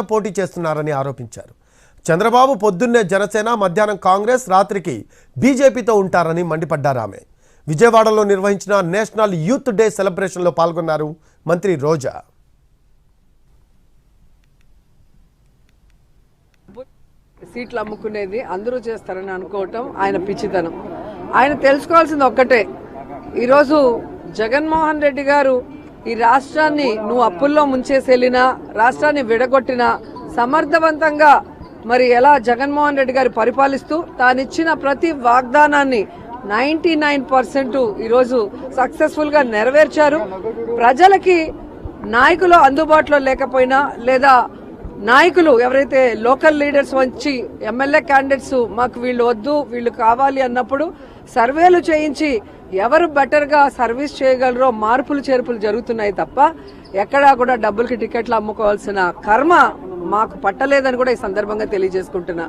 పోటీ చేస్తున్నారని ఆరోపించారు. చంద్రబాబు పొద్దున్నే జనసేన మధ్యాహ్నం కాంగ్రెస్ రాత్రికి బీజేపీతో ఉంటారని మండిపడ్డారు ఆమె. విజయవాడలో నిర్వహించిన నేషనల్ యూత్ డే సెలబ్రేషన్లో పాల్గొన్నారు మంత్రి రోజా. సీట్లు అమ్ముకునేది అందరూ చేస్తారని అనుకోవటం ఆయన పిచ్చితనం. ఆయన తెలుసుకోవాల్సింది ఒక్కటే. ఈరోజు జగన్మోహన్ రెడ్డి గారు ఈ రాష్ట్రాన్ని నువ్వు అప్పుల్లో ముంచేసేళ్ళినా రాష్ట్రాన్ని విడగొట్టినా సమర్థవంతంగా మరి ఎలా జగన్మోహన్ రెడ్డి గారు పరిపాలిస్తూ తానిచ్చిన ప్రతి వాగ్దానాన్ని నైంటీ నైన్ పర్సెంట్ ఈరోజు సక్సెస్ఫుల్గా నెరవేర్చారు. ప్రజలకి నాయకులు అందుబాటులో లేకపోయినా లేదా నాయకులు ఎవరైతే లోకల్ లీడర్స్ వచ్చి ఎమ్మెల్యే క్యాండిడేట్స్ మాకు వీళ్ళు వద్దు వీళ్ళు కావాలి అన్నప్పుడు సర్వేలు చేయించి ఎవరు బెటర్గా సర్వీస్ చేయగలరో మార్పులు చేర్పులు జరుగుతున్నాయి తప్ప ఎక్కడా కూడా డబ్బులకి టికెట్లు అమ్ముకోవాల్సిన కర్మ మాకు పట్టలేదని కూడా ఈ సందర్భంగా తెలియజేసుకుంటున్నా.